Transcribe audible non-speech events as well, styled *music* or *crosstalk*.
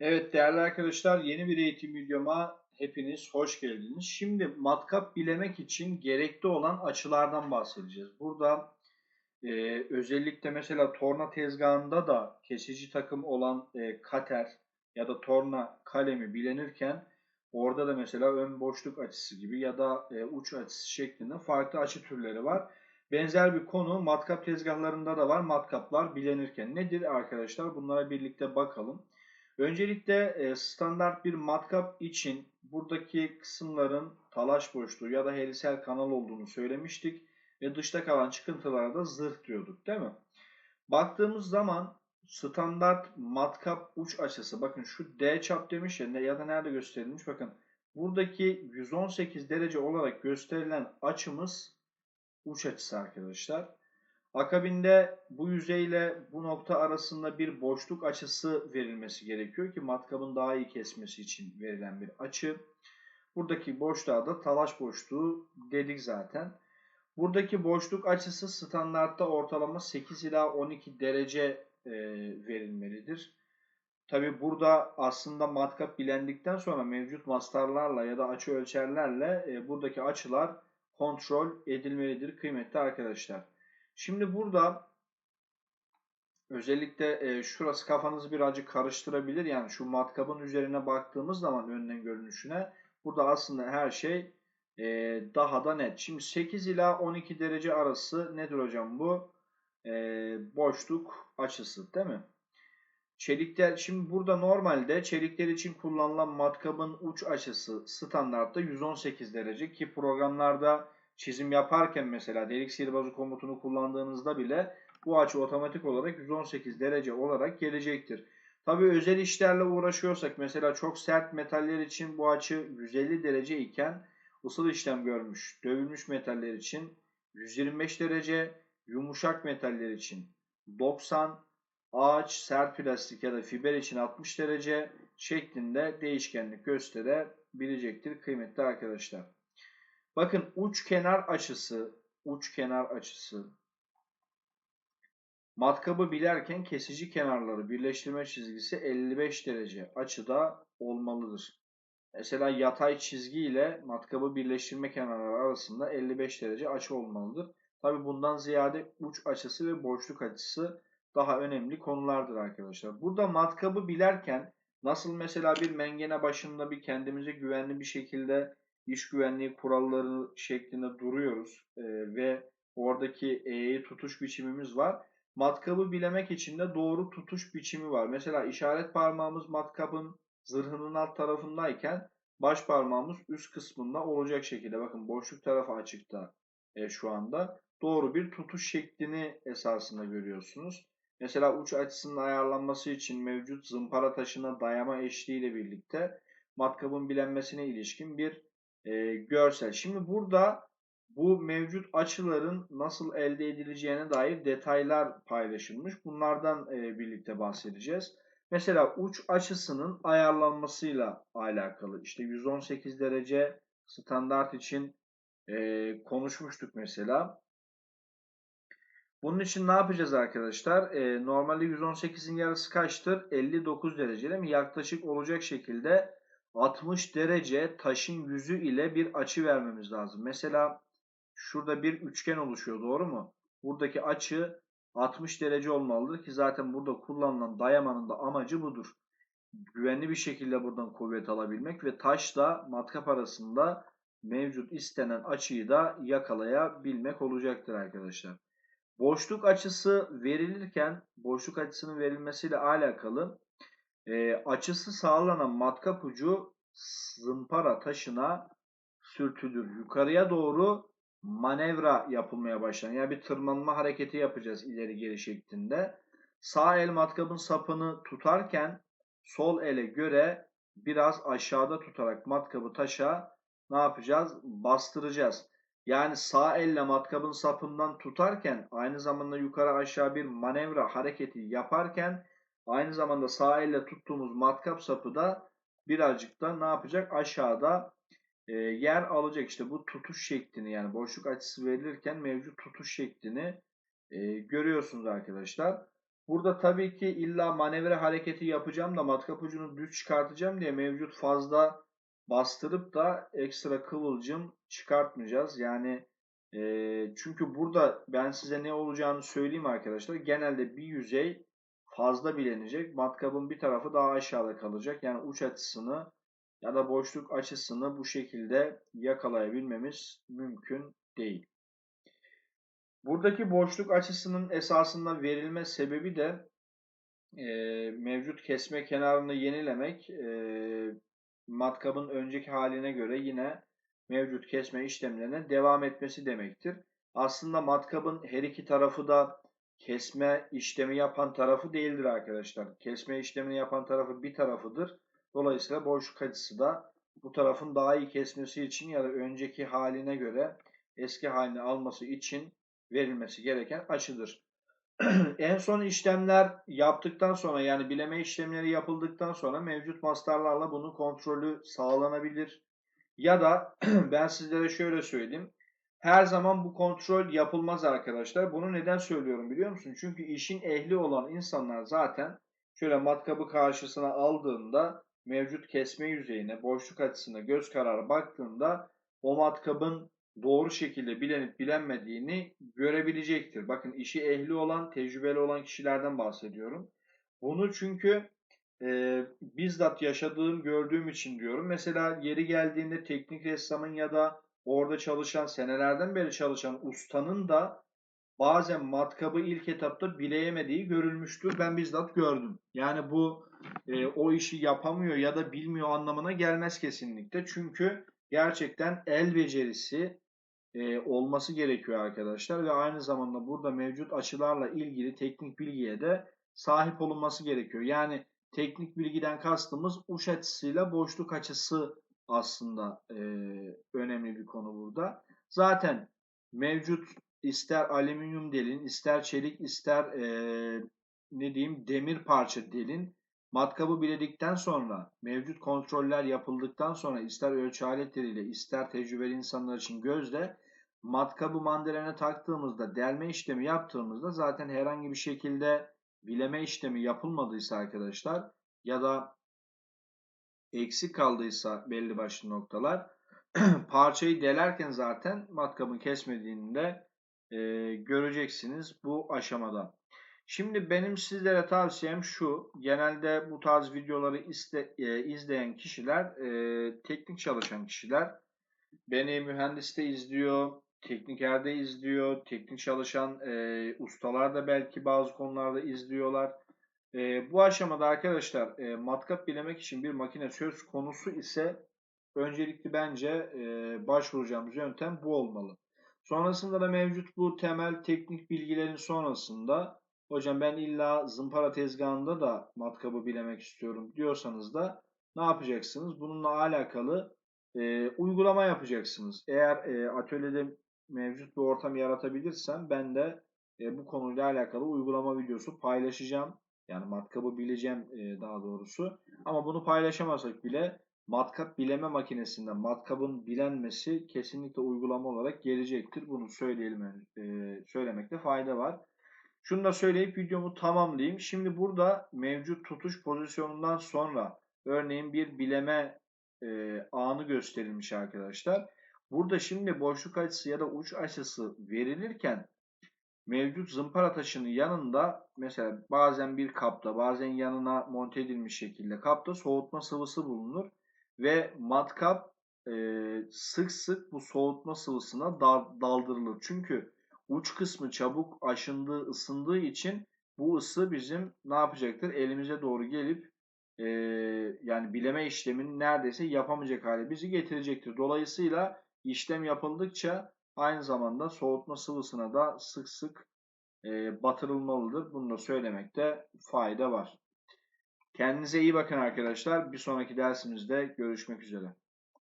Evet değerli arkadaşlar yeni bir eğitim videoma hepiniz hoş geldiniz. Şimdi matkap bilemek için gerekli olan açılardan bahsedeceğiz. Burada e, özellikle mesela torna tezgahında da kesici takım olan e, kater ya da torna kalemi bilenirken orada da mesela ön boşluk açısı gibi ya da e, uç açısı şeklinde farklı açı türleri var. Benzer bir konu matkap tezgahlarında da var matkaplar bilenirken. Nedir arkadaşlar bunlara birlikte bakalım. Öncelikle e, standart bir matkap için buradaki kısımların talaş boşluğu ya da helisel kanal olduğunu söylemiştik. Ve dışta kalan çıkıntılara da zırh diyorduk değil mi? Baktığımız zaman standart matkap uç açısı bakın şu D çap demiş ya ya da nerede gösterilmiş bakın. Buradaki 118 derece olarak gösterilen açımız uç açısı arkadaşlar. Akabinde bu yüzeyle bu nokta arasında bir boşluk açısı verilmesi gerekiyor ki matkabın daha iyi kesmesi için verilen bir açı. Buradaki boşluğa da talaş boşluğu dedik zaten. Buradaki boşluk açısı standartta ortalama 8 ila 12 derece e, verilmelidir. Tabi burada aslında matkap bilendikten sonra mevcut mastarlarla ya da açı ölçerlerle e, buradaki açılar kontrol edilmelidir kıymetli arkadaşlar. Şimdi burada özellikle e, şurası kafanızı birazcık karıştırabilir. Yani şu matkabın üzerine baktığımız zaman önden görünüşüne burada aslında her şey e, daha da net. Şimdi 8 ila 12 derece arası nedir hocam bu? E, boşluk açısı değil mi? Çelikler şimdi burada normalde çelikler için kullanılan matkabın uç açısı standartta 118 derece ki programlarda çizim yaparken mesela delik sihirbazı komutunu kullandığınızda bile bu açı otomatik olarak 118 derece olarak gelecektir. Tabi özel işlerle uğraşıyorsak mesela çok sert metaller için bu açı 150 derece iken ısıl işlem görmüş dövülmüş metaller için 125 derece, yumuşak metaller için 90, ağaç, sert plastik ya da fiber için 60 derece şeklinde değişkenlik gösterebilecektir kıymetli arkadaşlar. Bakın uç kenar açısı, uç kenar açısı. Matkabı bilerken kesici kenarları birleştirme çizgisi 55 derece açıda olmalıdır. Mesela yatay çizgi ile matkabı birleştirme kenarları arasında 55 derece açı olmalıdır. Tabi bundan ziyade uç açısı ve boşluk açısı daha önemli konulardır arkadaşlar. Burada matkabı bilerken nasıl mesela bir mengene başında bir kendimize güvenli bir şekilde iş güvenliği kuralları şeklinde duruyoruz e, ve oradaki E'yi tutuş biçimimiz var. Matkabı bilemek için de doğru tutuş biçimi var. Mesela işaret parmağımız matkabın zırhının alt tarafındayken baş parmağımız üst kısmında olacak şekilde. Bakın boşluk tarafı açıkta e, şu anda. Doğru bir tutuş şeklini esasında görüyorsunuz. Mesela uç açısının ayarlanması için mevcut zımpara taşına dayama eşliğiyle birlikte matkabın bilenmesine ilişkin bir e, görsel. Şimdi burada bu mevcut açıların nasıl elde edileceğine dair detaylar paylaşılmış. Bunlardan e, birlikte bahsedeceğiz. Mesela uç açısının ayarlanmasıyla alakalı. İşte 118 derece standart için e, konuşmuştuk mesela. Bunun için ne yapacağız arkadaşlar? E, normalde 118'in yarısı kaçtır? 59 derece değil mi? Yaklaşık olacak şekilde 60 derece taşın yüzü ile bir açı vermemiz lazım. Mesela şurada bir üçgen oluşuyor doğru mu? Buradaki açı 60 derece olmalıdır ki zaten burada kullanılan dayamanın da amacı budur. Güvenli bir şekilde buradan kuvvet alabilmek ve taşla matkap arasında mevcut istenen açıyı da yakalayabilmek olacaktır arkadaşlar. Boşluk açısı verilirken boşluk açısının verilmesiyle alakalı e, açısı sağlanan matkap ucu zımpara taşına sürtülür. Yukarıya doğru manevra yapılmaya başlar. Yani bir tırmanma hareketi yapacağız ileri geri şeklinde. Sağ el matkabın sapını tutarken sol ele göre biraz aşağıda tutarak matkabı taşa ne yapacağız? Bastıracağız. Yani sağ elle matkabın sapından tutarken aynı zamanda yukarı aşağı bir manevra hareketi yaparken Aynı zamanda sağ elle tuttuğumuz matkap sapı da birazcık da ne yapacak? Aşağıda e, yer alacak. İşte bu tutuş şeklini yani boşluk açısı verilirken mevcut tutuş şeklini e, görüyorsunuz arkadaşlar. Burada tabii ki illa manevra hareketi yapacağım da matkap ucunu düz çıkartacağım diye mevcut fazla bastırıp da ekstra kıvılcım çıkartmayacağız. Yani e, çünkü burada ben size ne olacağını söyleyeyim arkadaşlar. Genelde bir yüzey fazla bilenecek. Matkabın bir tarafı daha aşağıda kalacak. Yani uç açısını ya da boşluk açısını bu şekilde yakalayabilmemiz mümkün değil. Buradaki boşluk açısının esasında verilme sebebi de e, mevcut kesme kenarını yenilemek e, matkabın önceki haline göre yine mevcut kesme işlemlerine devam etmesi demektir. Aslında matkabın her iki tarafı da kesme işlemi yapan tarafı değildir arkadaşlar. Kesme işlemini yapan tarafı bir tarafıdır. Dolayısıyla boşluk açısı da bu tarafın daha iyi kesmesi için ya da önceki haline göre eski halini alması için verilmesi gereken açıdır. *clears throat* en son işlemler yaptıktan sonra yani bileme işlemleri yapıldıktan sonra mevcut mastarlarla bunun kontrolü sağlanabilir. Ya da *clears throat* ben sizlere şöyle söyleyeyim. Her zaman bu kontrol yapılmaz arkadaşlar. Bunu neden söylüyorum biliyor musun? Çünkü işin ehli olan insanlar zaten şöyle matkabı karşısına aldığında mevcut kesme yüzeyine, boşluk açısına göz kararı baktığında o matkabın doğru şekilde bilenip bilenmediğini görebilecektir. Bakın işi ehli olan, tecrübeli olan kişilerden bahsediyorum. Bunu çünkü e, bizzat yaşadığım, gördüğüm için diyorum. Mesela yeri geldiğinde teknik ressamın ya da orada çalışan, senelerden beri çalışan ustanın da bazen matkabı ilk etapta bileyemediği görülmüştür. Ben bizzat gördüm. Yani bu e, o işi yapamıyor ya da bilmiyor anlamına gelmez kesinlikle. Çünkü gerçekten el becerisi e, olması gerekiyor arkadaşlar ve aynı zamanda burada mevcut açılarla ilgili teknik bilgiye de sahip olunması gerekiyor. Yani teknik bilgiden kastımız uç açısıyla boşluk açısı aslında e, önemli bir konu burada. Zaten mevcut ister alüminyum delin, ister çelik, ister e, ne diyeyim demir parça delin matkabı biledikten sonra mevcut kontroller yapıldıktan sonra ister ölçü aletleriyle ister tecrübeli insanlar için gözle matkabı mandalene taktığımızda delme işlemi yaptığımızda zaten herhangi bir şekilde bileme işlemi yapılmadıysa arkadaşlar ya da eksik kaldıysa belli başlı noktalar *clears throat* parçayı delerken zaten matkabın kesmediğini de e, göreceksiniz bu aşamada. Şimdi benim sizlere tavsiyem şu. Genelde bu tarz videoları iste, e, izleyen kişiler e, teknik çalışan kişiler. Beni mühendiste izliyor, teknikerde izliyor, teknik çalışan e, ustalar da belki bazı konularda izliyorlar. E, bu aşamada arkadaşlar e, matkap bilemek için bir makine söz konusu ise öncelikli bence e, başvuracağımız yöntem bu olmalı. Sonrasında da mevcut bu temel teknik bilgilerin sonrasında hocam ben illa zımpara tezgahında da matkabı bilemek istiyorum diyorsanız da ne yapacaksınız? Bununla alakalı e, uygulama yapacaksınız. Eğer e, atölyede mevcut bir ortam yaratabilirsem ben de e, bu konuyla alakalı uygulama videosu paylaşacağım. Yani matkabı bileceğim e, daha doğrusu. Ama bunu paylaşamazsak bile matkap bileme makinesinden matkabın bilenmesi kesinlikle uygulama olarak gelecektir. Bunu söyleyelim, e, söylemekte fayda var. Şunu da söyleyip videomu tamamlayayım. Şimdi burada mevcut tutuş pozisyonundan sonra örneğin bir bileme e, anı gösterilmiş arkadaşlar. Burada şimdi boşluk açısı ya da uç açısı verilirken mevcut zımpara taşının yanında mesela bazen bir kapta bazen yanına monte edilmiş şekilde kapta soğutma sıvısı bulunur ve matkap e, sık sık bu soğutma sıvısına daldırılır. Çünkü uç kısmı çabuk aşındığı, ısındığı için bu ısı bizim ne yapacaktır? Elimize doğru gelip e, yani bileme işlemini neredeyse yapamayacak hale bizi getirecektir. Dolayısıyla işlem yapıldıkça aynı zamanda soğutma sıvısına da sık sık e, batırılmalıdır. Bunu da söylemekte fayda var. Kendinize iyi bakın arkadaşlar. Bir sonraki dersimizde görüşmek üzere.